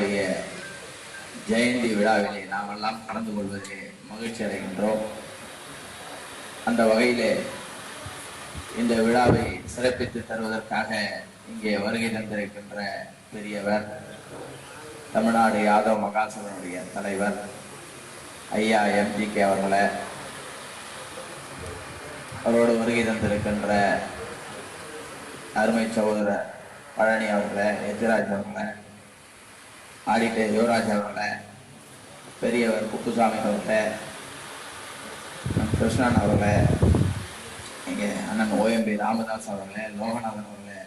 அவருடைய ஜெயந்தி விழாவிலே நாம் எல்லாம் கலந்து கொள்வது மகிழ்ச்சி அடைகின்றோம். அந்த வகையிலே இந்த விழாவை சிறப்பித்து தருவதற்காக இங்கே வருகை தந்திருக்கின்ற பெரியவர் தமிழ்நாடு யாதவ மகாசபனுடைய தலைவர் ஐயா எம்ஜிகே அவர்களை அவரோடு வருகை தந்திருக்கின்ற அருமை சகோதரர் பழனி அவர்களை எத்திராஜ் அவர்களை ஆடிட்டர் யுவராஜ் அவர்களை பெரியவர் குப்புசாமி அவர்களை கிருஷ்ணன் அவர்களை எங்கள் அண்ணன் ஓஎம்பி ராமதாஸ் அவர்களே லோகநாதன் அவர்களே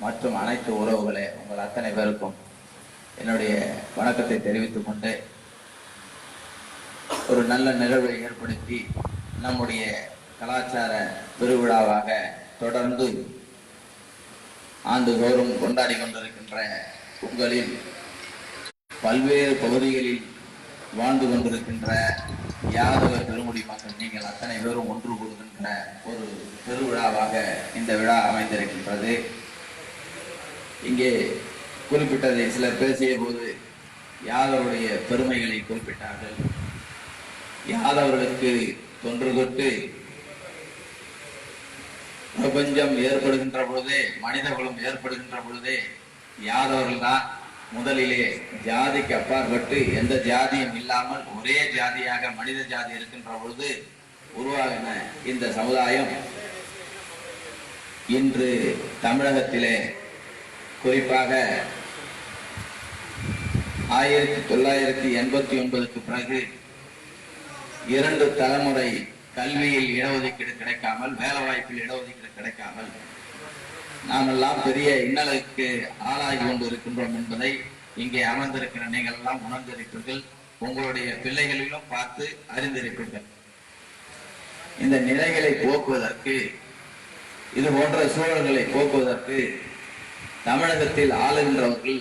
மற்றும் அனைத்து உறவுகளே உங்கள் அத்தனை பேருக்கும் என்னுடைய வணக்கத்தை தெரிவித்துக் கொண்டு ஒரு நல்ல நிகழ்வை ஏற்படுத்தி நம்முடைய கலாச்சார பெருவிழாவாக தொடர்ந்து ஆண்டுதோறும் கொண்டாடி கொண்டிருக்கின்ற உங்களின் பல்வேறு பகுதிகளில் வாழ்ந்து கொண்டிருக்கின்ற யாதவ பெருமுடி மக்கள் நீங்கள் அத்தனை பேரும் ஒன்று கூடுகின்ற ஒரு பெருவிழாவாக இந்த விழா அமைந்திருக்கின்றது. இங்கே குறிப்பிட்டதை சிலர் பேசிய போது யாதவருடைய பெருமைகளை குறிப்பிட்டார்கள். யாதவர்களுக்கு தொன்று தொட்டு பிரபஞ்சம் ஏற்படுகின்ற பொழுதே மனித குலம் ஏற்படுகின்ற பொழுதே யாதவர்கள் தான் முதலிலே ஜாதிக்கு அப்பாற்பட்டு எந்த ஜாதியும் இல்லாமல் ஒரே ஜாதியாக மனித ஜாதி இருக்கின்ற பொழுது உருவாகின இந்த சமுதாயம் இன்று தமிழகத்திலே குறிப்பாக ஆயிரத்தி தொள்ளாயிரத்தி எண்பத்தி ஒன்பதுக்கு பிறகு இரண்டு தலைமுறை கல்வியில் இடஒதுக்கீடு கிடைக்காமல் வேலை வாய்ப்பில் இடஒதுக்கீடு கிடைக்காமல் நாமெல்லாம் பெரிய இன்னலுக்கு ஆளாகி கொண்டு இருக்கின்றோம் என்பதை இங்கே அமர்ந்திருக்கிற நீங்கள் எல்லாம் உணர்ந்திருப்பீர்கள். உங்களுடைய பிள்ளைகளிலும் பார்த்து அறிந்திருப்பீர்கள். இந்த நிலைகளை போக்குவதற்கு இது போன்ற சூழல்களை போக்குவதற்கு தமிழகத்தில் ஆளுகின்றவர்கள்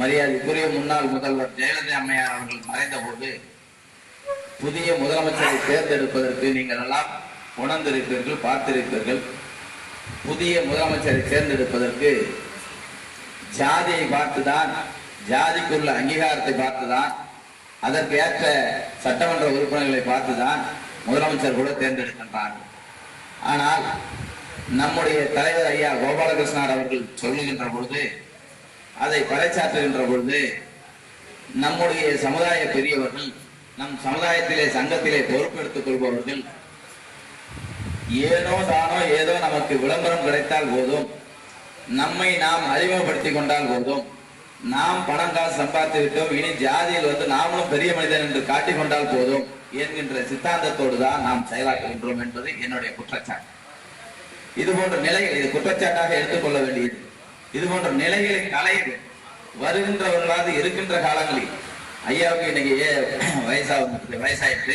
மரியாதைக்குரிய முன்னாள் முதல்வர் ஜெயலலிதா அம்மையார் அவர்கள் மறைந்தபோது புதிய முதலமைச்சரை தேர்ந்தெடுப்பதற்கு நீங்கள் எல்லாம் உணர்ந்திருப்பீர்கள் பார்த்திருப்பீர்கள். புதிய முதலமைச்சரை தேர்ந்தெடுப்பதற்கு ஜாதியை பார்த்துதான் ஜாதிக்குள்ள அங்கீகாரத்தை பார்த்துதான் அதற்கு ஏற்ற சட்டமன்ற உறுப்பினர்களை பார்த்துதான் முதலமைச்சர் கூட தேர்ந்தெடுக்கின்றார்கள் ஆனால் நம்முடைய தலைவர் ஐயா கோபாலகிருஷ்ணர் அவர்கள் சொல்லுகின்ற பொழுது அதை பறைச்சாற்றுகின்ற பொழுது நம்முடைய சமுதாய பெரியவர்கள் நம் சமுதாயத்திலே சங்கத்திலே பொறுப்பெடுத்துக் கொள்பவர்கள் ஏனோ தானோ ஏதோ நமக்கு விளம்பரம் கிடைத்தால் போதும். நம்மை நாம் அறிமுகப்படுத்திக் கொண்டால் போதும். நாம் பணம் காசு சம்பாதித்து விட்டோம். இனி ஜாதியில் வந்து நாமளும் பெரிய மனிதன் என்று காட்டிக்கொண்டால் போதும் என்கின்ற சித்தாந்தத்தோடு தான் நாம் செயலாக்குகின்றோம் என்பது என்னுடைய குற்றச்சாட்டு. இது போன்ற நிலைகள் இது குற்றச்சாட்டாக எடுத்துக்கொள்ள வேண்டியது. இது போன்ற நிலைகளை களைய வருகின்றவர்களாவது இருக்கின்ற காலங்களில். ஐயாவுக்கு இன்னைக்கு ஏ- வயசாகுது வயசாயிட்டு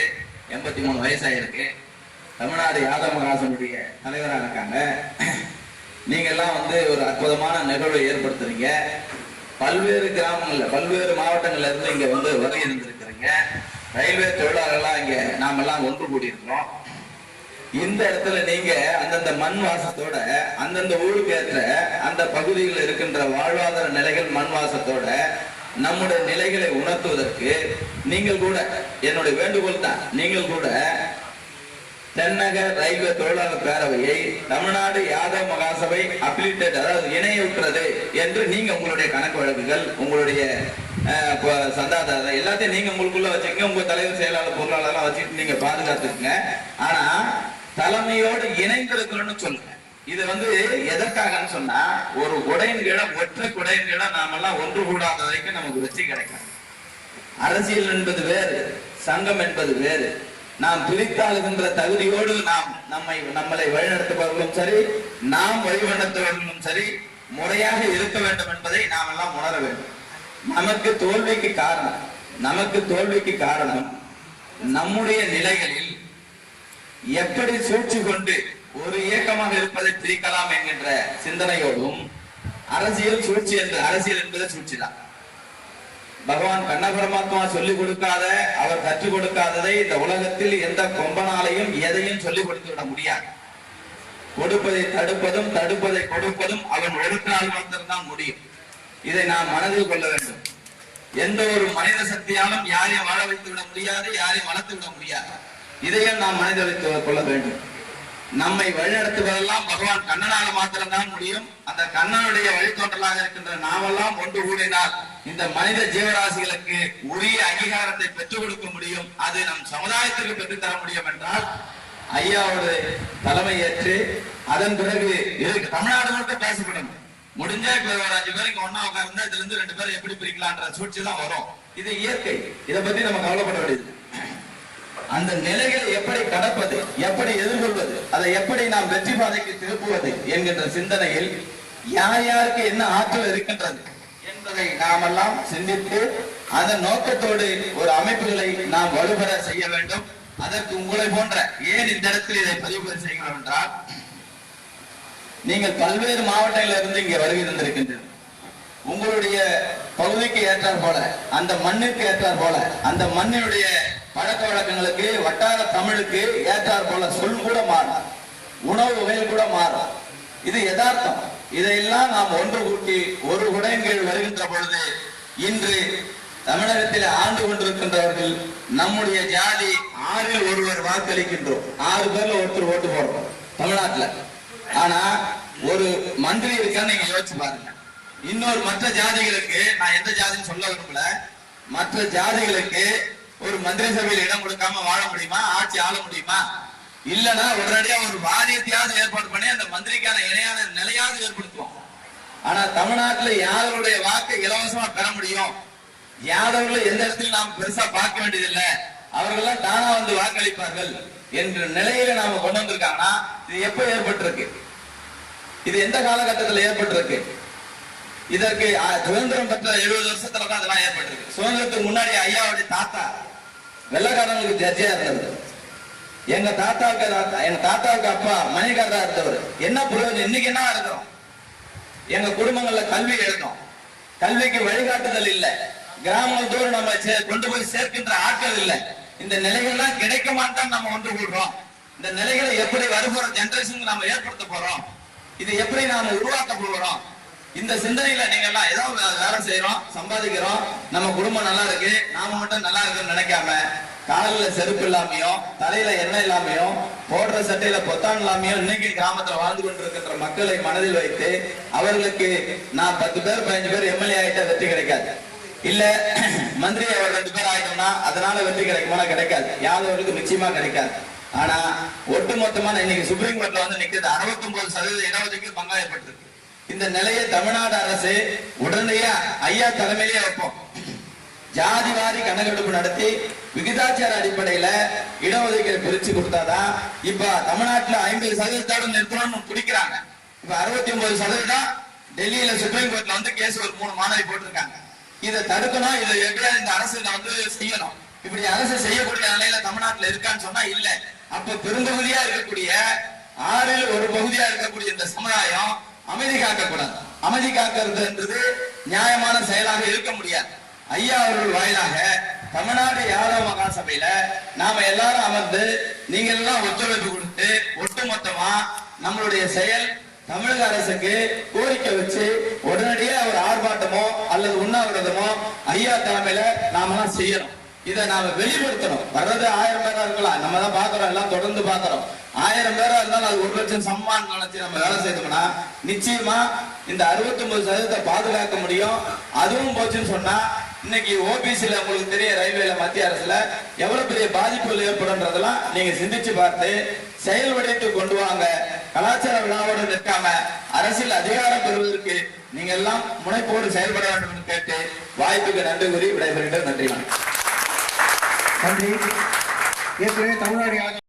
எண்பத்தி மூணு வயசாயிருக்கு. தமிழ்நாடு யாதவ மகாசனுடைய தலைவராக இருக்காங்க. நீங்க எல்லாம் வந்து ஒரு அற்புதமான நிகழ்வை ஏற்படுத்துறீங்க. பல்வேறு கிராமங்கள்ல பல்வேறு மாவட்டங்கள்ல இருந்து இங்க வந்து வருகை இருந்திருக்கிறீங்க ரயில்வே தொழிலாளர்களா இங்க நாம எல்லாம் ஒன்று கூடியிருக்கிறோம். இந்த இடத்துல நீங்க அந்தந்த மண் வாசத்தோட அந்தந்த ஊருக்கு ஏற்ற அந்த பகுதியில் இருக்கின்ற வாழ்வாதார நிலைகள் மண் வாசத்தோட நம்முடைய நிலைகளை உணர்த்துவதற்கு நீங்கள் கூட என்னுடைய வேண்டுகோள் தான். நீங்கள் கூட தென்னக ரயில்வே தொழிலாளர் பேரவையை தமிழ்நாடு யாதவ மகாசபை அப்ளிட்டட் அதாவது இணையுற்றது என்று நீங்க உங்களுடைய கணக்கு வழக்குகள் உங்களுடைய அஹ், சந்தாதாரர் எல்லாத்தையும் நீங்க உங்களுக்குள்ள வச்சுக்கங்க. உங்க தலைவர் செயலாளர் பொருளாளர்லாம் வச்சுட்டு நீங்க பாதுகாத்துக்குங்க. ஆனா தலைமையோடு இணைந்திருக்கணும்னு சொல்லுங்க. இது வந்து எதற்காகன்னு சொன்னா ஒரு குடையின் கீழே ஒற்றை குடையின் கீழே நாமெல்லாம் ஒன்று கூடாத வரைக்கும் நமக்கு வெற்றி கிடைக்கும் அரசியல் என்பது வேறு சங்கம் என்பது வேறு. நாம் பிரித்தாளுகின்ற தகுதியோடு நாம் நம்மை நம்மளை வழிநடத்துபவர்களும் சரி நாம் வழிநடத்துபவர்களும் சரி முறையாக இருக்க வேண்டும் என்பதை நாம் எல்லாம் உணர வேண்டும். நமக்கு தோல்விக்கு காரணம் நமக்கு தோல்விக்கு காரணம் நம்முடைய நிலைகளில் எப்படி சூழ்ச்சி கொண்டு ஒரு இயக்கமாக இருப்பதை பிரிக்கலாம் என்கின்ற சிந்தனையோடும் அரசியல் சூழ்ச்சி என்று அரசியல் என்பது சூழ்ச்சி தான் பகவான் கண்ண பரமாத்மா சொல்லிக் கொடுக்காத அவர் கற்றுக் கொடுக்காததை இந்த உலகத்தில் எந்த கொம்பனாலையும் எதையும் சொல்லிக் கொடுத்து விட முடியாது. கொடுப்பதை தடுப்பதும் தடுப்பதை கொடுப்பதும் அவன் ஒருத்தனால் மாத்திரம்தான் முடியும். இதை நாம் மனதில் கொள்ள வேண்டும். எந்த ஒரு மனித சக்தியாலும் யாரையும் வாழ வைத்து விட முடியாது யாரையும் வளர்த்து விட முடியாது. இதையும் நாம் மனதில் வைத்துக் கொள்ள வேண்டும். நம்மை வழிநடத்துவதெல்லாம் பகவான் கண்ணனால மாத்திரம்தான் முடியும். அந்த கண்ணனுடைய வழித்தோன்றலாக இருக்கின்ற நாமெல்லாம் ஒன்று கூடினால் இந்த மனித ஜீவராசிகளுக்கு உரிய அங்கீகாரத்தை பெற்றுக் கொடுக்க முடியும். அது நம் சமுதாயத்திற்கு பெற்றுத் தர முடியும் என்றால் ஐயாவோட தலைமை ஏற்று அதன் பிறகு இதுக்கு தமிழ்நாடு மட்டும் பேசப்படும். முடிஞ்சா இப்ப ஒரு அஞ்சு பேர் இங்க ஒன்னா உட்கார்ந்தா இதுல இருந்து ரெண்டு பேரும் எப்படி பிரிக்கலான்ற சூழ்ச்சி தான் வரும். இது இயற்கை. இதை பத்தி நம்ம கவலைப்பட வேண்டியது அந்த நிலைகளை எப்படி கடப்பது எப்படி எதிர்கொள்வது அதை எப்படி நாம் வெற்றி பாதைக்கு திருப்புவது என்கின்ற சிந்தனையில் யார் யாருக்கு என்ன ஆற்றல் இருக்கின்றது என்பதை நாமெல்லாம் சிந்தித்து அதன் நோக்கத்தோடு ஒரு அமைப்புகளை நாம் வலுபெற செய்ய வேண்டும். அதற்கு உங்களை போன்ற ஏன் இந்த இடத்தில் இதை பதிவு செய்கிறோம் என்றால் நீங்கள் பல்வேறு மாவட்டங்களில் இருந்து இங்கே வருகை தந்திருக்கின்றீர்கள் உங்களுடைய பகுதிக்கு ஏற்றார் போல அந்த மண்ணிற்கு ஏற்றார் போல அந்த மண்ணினுடைய பழக்க வழக்கங்களுக்கு வட்டார தமிழுக்கு ஏற்றார் போல சொல் கூட மாறும் உணவு வகையில் கூட மாறும் இது யதார்த்தம். இதையெல்லாம் நாம் ஒன்று கூட்டி ஒரு குடையின் கீழ் வருகின்ற பொழுது இன்று தமிழகத்தில் ஆண்டு கொண்டிருக்கின்றவர்கள் நம்முடைய ஜாதி ஆறில் ஒருவர் வாக்களிக்கின்றோம். ஆறு பேர்ல ஒருத்தர் ஓட்டு போடுறோம் தமிழ்நாட்டுல. ஆனா ஒரு மந்திரி இருக்கான்னு நீங்க யோசிச்சு பாருங்க. இன்னொரு மற்ற ஜாதிகளுக்கு நான் எந்த ஜாதின்னு சொல்ல விரும்பல. மற்ற ஜாதிகளுக்கு ஒரு மந்திரி சபையில் இடம் கொடுக்காம வாழ முடியுமா? ஆட்சி ஆள முடியுமா? இல்லைன்னா உடனடியா ஒரு வாரியத்தையாவது ஏற்பாடு பண்ணி அந்த மந்திரிக்கான இணையான நிலையாவது ஏற்படுத்துவோம். ஆனா தமிழ்நாட்டுல யாருடைய வாக்கை இலவசமா பெற முடியும்? யாதவர்களை எந்த இடத்துல நாம் பெருசா பார்க்க வேண்டியதில்லை. அவர்கள்லாம் தானா வந்து வாக்களிப்பார்கள் என்ற நிலையில நாம கொண்டு வந்திருக்காங்கன்னா இது எப்ப ஏற்பட்டிருக்கு? இது எந்த காலகட்டத்தில் ஏற்பட்டிருக்கு? இதற்கு சுதந்திரம் பெற்ற எழுபது வருஷத்துல தான் அதெல்லாம் ஏற்பட்டிருக்கு. சுதந்திரத்துக்கு முன்னாடி ஐயாவுடைய தாத்தா வெள்ளக்காரங்களுக்கு ஜட்ஜியா இருந்தவர். எங்க தாத்தாவுக்கு தாத்தா எங்க தாத்தாவுக்கு அப்பா மணிகாரா இருந்தவர். என்ன பிரயோஜனம் இன்னைக்கு என்ன இருக்கிறோம் எங்க குடும்பங்கள்ல கல்வி எழுதும். கல்விக்கு வழிகாட்டுதல் இல்லை. கிராமங்கள் நம்ம கொண்டு போய் சேர்க்கின்ற ஆட்கள் இல்லை. இந்த நிலைகள்லாம் கிடைக்க மாட்டான் நம்ம ஒன்று கூடுறோம் இந்த நிலைகளை எப்படி வருகிற ஜென்ரேஷனுக்கு நாம ஏற்படுத்த போறோம். இது எப்படி நாம உருவாக்க போகிறோம்? இந்த சிந்தனையில நீங்க எல்லாம் ஏதோ வேலை செய்யறோம் சம்பாதிக்கிறோம். நம்ம குடும்பம் நல்லா இருக்கு. நாம மட்டும் நல்லா இருக்குன்னு நினைக்காம காலில செருப்பு இல்லாமையும் தலையில எண்ணெய் இல்லாமையும் போடுற சட்டையில பொத்தான் இல்லாமையும் இன்னைக்கு கிராமத்துல வாழ்ந்து கொண்டிருக்கின்ற மக்களை மனதில் வைத்து அவர்களுக்கு நான் பத்து பேர் பதினஞ்சு பேர் எம்எல்ஏ ஆயிட்டா வெற்றி கிடைக்காது. இல்ல மந்திரி அவர் ரெண்டு பேர் ஆயிட்டோம்னா அதனால வெற்றி கிடைக்குமானா கிடைக்காது. யாதவர்களுக்கு நிச்சயமா கிடைக்காது. ஆனா ஒட்டுமொத்தமான இன்னைக்கு சுப்ரீம் கோர்ட்ல வந்து நிக்கிறது 69% சதவீத இடஒதுக்கீடு பங்காயப்பட்டிருக்கு. இந்த நிலையை தமிழ்நாடு அரசு உடனடியா ஐயா தலைமையிலே வைப்போம். ஜாதி வாரி கணக்கெடுப்பு நடத்தி விகிதாச்சார அடிப்படையில இடஒதுக்கீடு பிரிச்சு கொடுத்தாதான் இப்ப தமிழ்நாட்டுல ஐம்பது சதவீதத்தோட நிறுத்தணும்னு பிடிக்கிறாங்க இப்ப அறுபத்தி ஒன்பது சதவீதம் டெல்லியில சுப்ரீம் கோர்ட்ல வந்து கேஸ் ஒரு மூணு மாணவி போட்டிருக்காங்க. இதை தடுக்கணும் இதை எப்படியா இந்த அரசு இதை வந்து செய்யணும். இப்படி அரசு செய்யக்கூடிய நிலையில தமிழ்நாட்டுல இருக்கான்னு சொன்னா இல்ல. அப்ப பெரும்பகுதியா இருக்கக்கூடிய ஆறில் ஒரு பகுதியா இருக்கக்கூடிய இந்த சமுதாயம் அமைதி காக்கக்கூடாது. அமைதி காக்கிறதுன்றது நியாயமான செயலாக இருக்க முடியாது. ஐயா அவர்கள் வாயிலாக தமிழ்நாடு யாதவ மகாசபையில நாம எல்லாரும் அமர்ந்து நீங்க எல்லாம் ஒத்துழைப்பு கொடுத்து ஒட்டுமொத்தமா நம்மளுடைய செயல் தமிழக அரசுக்கு கோரிக்கை வச்சு உடனடியே ஒரு ஆர்ப்பாட்டமோ அல்லது உண்ணாவிரதமோ ஐயா தலைமையில நாமெல்லாம் செய்யணும். இதை நாம வெளிப்படுத்தணும். வர்றது ஆயிரம் பேரா இருக்கலாம். நம்ம தான் பாக்குறோம் எல்லாம் தொடர்ந்து பாக்குறோம் ஆயிரம் பேரா இருந்தாலும் அது ஒரு லட்சம் சம்மான் நினைச்சு நம்ம வேலை செய்தோம்னா நிச்சயமா இந்த 69% சதவீதத்தை பாதுகாக்க முடியும். அதுவும் போச்சுன்னு சொன்னா இன்னைக்கு ஓபிசில உங்களுக்கு தெரிய ரயில்வேல மத்திய அரசுல எவ்வளவு பெரிய பாதிப்புகள் ஏற்படும்ன்றதெல்லாம் நீங்க சிந்திச்சு பார்த்து செயல்படுத்தி கொண்டு வாங்க. கலாச்சார விழாவோடு நிற்காம அரசியல் அதிகாரம் பெறுவதற்கு நீங்க எல்லாம் முனைப்போடு செயல்பட வேண்டும் என்று கேட்டு வாய்ப்புக்கு நன்றி கூறி விடைபெறுகிறேன். நன்றி வணக்கம். நன்றி. ஏற்கனவே தமிழ்நாடு